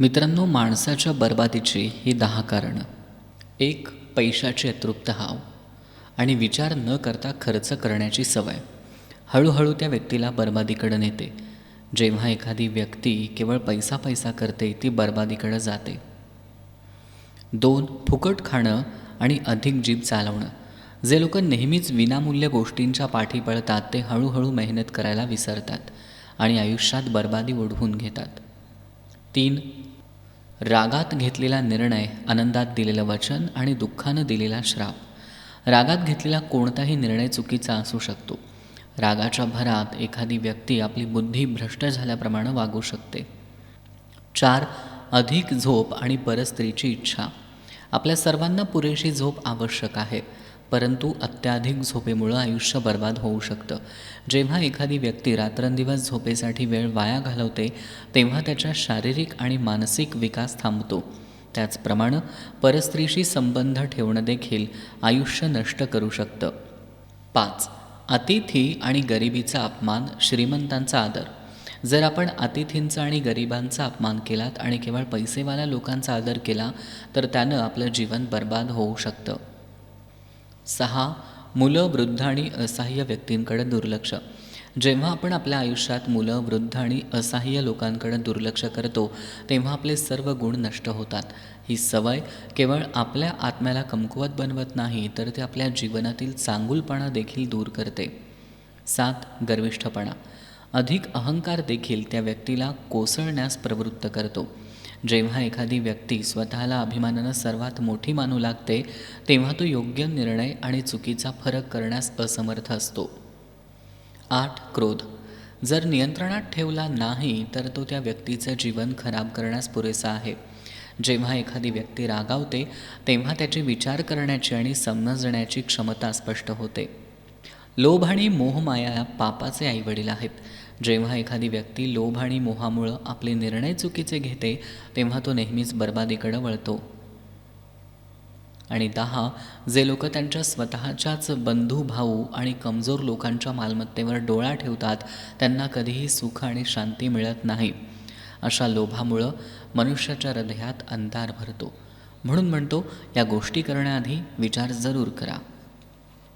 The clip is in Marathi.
मित्रांनो माणसाच्या बर्बादीची ही दहा कारणं. एक पैशाची अतृप्त हाव आणि विचार न करता खर्च करण्याची सवय. हळूहळू त्या व्यक्तीला बर्बादीकडे नेते. जेव्हा एखादी व्यक्ती केवळ पैसा पैसा करते ती बर्बादीकडे जाते. दोन फुकट खाणं आणि अधिक जीभ चालवणं. जे लोक नेहमीच विनामूल्य गोष्टींच्या पाठी पळतात ते हळूहळू मेहनत करायला विसरतात आणि आयुष्यात बर्बादी ओढवून घेतात. तीन रागात घेतलेला निर्णय आनंदात दिलेलं वचन आणि दुःखानं दिलेला श्राप. रागात घेतलेला कोणताही निर्णय चुकीचा असू शकतो. रागाच्या भरात एखादी व्यक्ती आपली बुद्धी भ्रष्ट झाल्याप्रमाणे वागू शकते. चार अधिक झोप आणि परस्त्रीची इच्छा. आपल्या सर्वांना पुरेशी झोप आवश्यक आहे. परंतु अत्याधिक झोपेमुळं आयुष्य बर्बाद होऊ शकतं. जेव्हा एखादी व्यक्ती रात्रंदिवस झोपेसाठी वेळ वाया घालवते तेव्हा त्याच्या शारीरिक आणि मानसिक विकास थांबतो. त्याचप्रमाणे परस्त्रीशी संबंध ठेवणं देखील आयुष्य नष्ट करू शकतं. पाच अतिथी आणि गरिबीचा अपमान श्रीमंतांचा आदर. जर आपण अतिथींचा आणि गरिबांचा अपमान केलात आणि केवळ पैसेवाल्या लोकांचा आदर केला तर त्यानं आपलं जीवन बर्बाद होऊ शकतं. सहा मुलं वृद्ध आणि असहाय्य व्यक्तींकडे दुर्लक्ष. जेव्हा आपण आपल्या आयुष्यात मुलं वृद्ध आणि असहाय्य लोकांकडे दुर्लक्ष करतो तेव्हा आपले सर्व गुण नष्ट होतात. ही सवय केवळ आपल्या आत्म्याला कमकुवत बनवत नाही तर ते आपल्या जीवनातील चांगुलपणा देखील दूर करते. सात गर्विष्ठपणा. अधिक अहंकार देखील त्या व्यक्तीला कोसळण्यास प्रवृत्त करतो. जेव्हा एखादी व्यक्ती स्वतःला अभिमानानं सर्वात मोठी मानू लागते तेव्हा तो योग्य निर्णय आणि चुकीचा फरक करण्यास असमर्थ असतो. आठ क्रोध. जर नियंत्रणात ठेवला नाही तर तो त्या व्यक्तीचं जीवन खराब करण्यास पुरेसा आहे. जेव्हा एखादी व्यक्ती रागावते तेव्हा त्याचे विचार करण्याची आणि समजण्याची क्षमता स्पष्ट होते. लोभ आणि मोहमाया या पापाचे आईवडील आहेत. जेव्हा एखादी व्यक्ती लोभ आणि मोहामुळं आपले निर्णय चुकीचे घेते तेव्हा तो नेहमीच बर्बादीकडे वळतो. आणि दहा जे लोक त्यांच्या स्वतःच्याच बंधू भाऊ आणि कमजोर लोकांच्या मालमत्तेवर डोळा ठेवतात त्यांना कधीही सुख आणि शांती मिळत नाही. अशा लोभामुळं मनुष्याच्या हृदयात अंधार भरतो. म्हणून म्हणतो या गोष्टी करण्याआधी विचार जरूर करा.